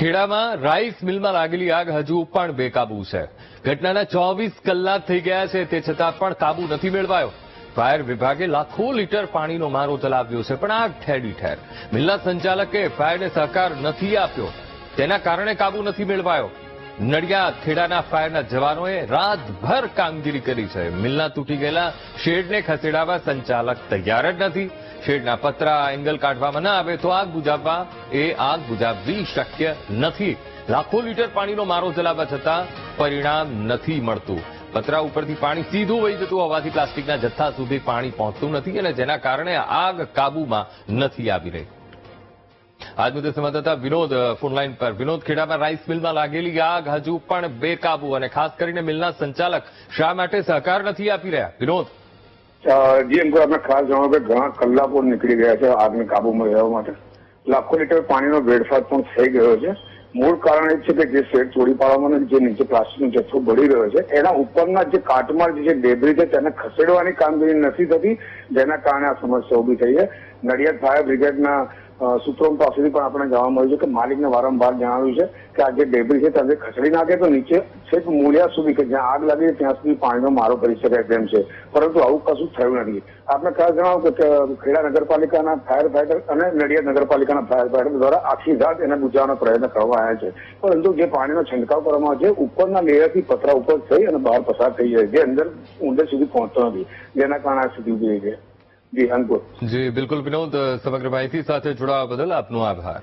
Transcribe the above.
ખેડામાં rice મિલમાં લાગેલી આગ હજુ પણ બેકાબુ છે. ઘટનાના ચોવીસ કલાક થઈ ગયા છે, તે છતાં પણ કાબુ નથી મેળવાયો. ફાયર વિભાગે લાખો લીટર પાણીનો મારો ચલાવ્યો છે, પણ આગ ઠેડી ઠેર. મિલના સંચાલકે ફાયરને સહકાર નથી આપ્યો. તેના કારણે કાબુ નથી મેળવાયો. નડિયાદ ખેડાના ફાયરના જવાનોએ રાતભર કામગીરી કરી છે. મિલના તૂટી ગયેલા શેડને ખસેડાવવા સંચાલક તૈયાર જ નથી. શેડના પતરા એંગલ કાઢવામાં ના આવે તો આગ બુજાવવા એ આગ બુજાવવી શક્ય નથી. લાખો લીટર પાણીનો મારો ચલાવવા છતાં પરિણામ નથી મળતું. પતરા ઉપરથી પાણી સીધું વહી જતું હોવાથી પ્લાસ્ટિકના જથ્થા સુધી પાણી પહોંચતું નથી અને જેના કારણે આગ કાબુમાં નથી આવી રહી. આજ મુદ્દે સંવાદદાતા વિનોદ ફોનલાઈન પર. વિનોદ, ખેડામાં રાઈસ મિલમાં લાગેલી આગ હજુ પણ બેકાબુ અને ખાસ કરીને મિલના સંચાલક શા માટે સહકાર નથી આપી રહ્યા? વિનોદ. જી આપણે ખાસ જણાવો કે ઘણા કલાકો નીકળી ગયા છે આગને કાબુમાં લેવા માટે. લાખો લીટર પાણીનો વેડફાટ પણ થઈ ગયો છે. મૂળ કારણ એ છે કે જે શેડ તોડી પાડવામાં જે નીચે પ્લાસ્ટિકનો જથ્થો ભળી રહ્યો છે, એના ઉપરના જે કાટમાળ જે ડેબ્રી છે, તેને ખસેડવાની કામગીરી નથી થતી, જેના કારણે આ સમસ્યા ઊભી થઈ છે. નડિયાદ ફાયર બ્રિગેડના સૂત્રો પાસેથી પણ આપણે જાણવા મળ્યું છે કે માલિકને વારંવાર જણાવ્યું છે કે આ જે ડેબ્રી છે ત્યાં ખસેડી નાખે તો નીચે છેક મૂળિયા સુધી કે જ્યાં આગ લાગી ત્યાં સુધી પાણીનો મારો કરી શકાય તેમ છે. પરંતુ આવું કશું થયું નથી. આપણે ખાસ જણાવો કે ખેડા નગરપાલિકાના ફાયર ફાઈટર અને નડિયાદ નગરપાલિકાના ફાયર ફાઈટર દ્વારા આખી રાત એને બુજાવવાનો પ્રયત્ન કરવામાં આવ્યા છે. પરંતુ જે પાણીનો છંટકાવ કરવામાં આવે છે ઉપરના લેયરથી પતરા ઉપર થઈ અને બહાર પસાર થઈ જાય જે અંદર ઊંડે સુધી પહોંચતો નથી. જેના કારણે આ સ્થિતિ ઊભી રહી છે. જી અંકુર. જી બિલકુલ વિનોદ સમગ્ર માહિતી સાથે જોડાવા બદલ આપનો આભાર.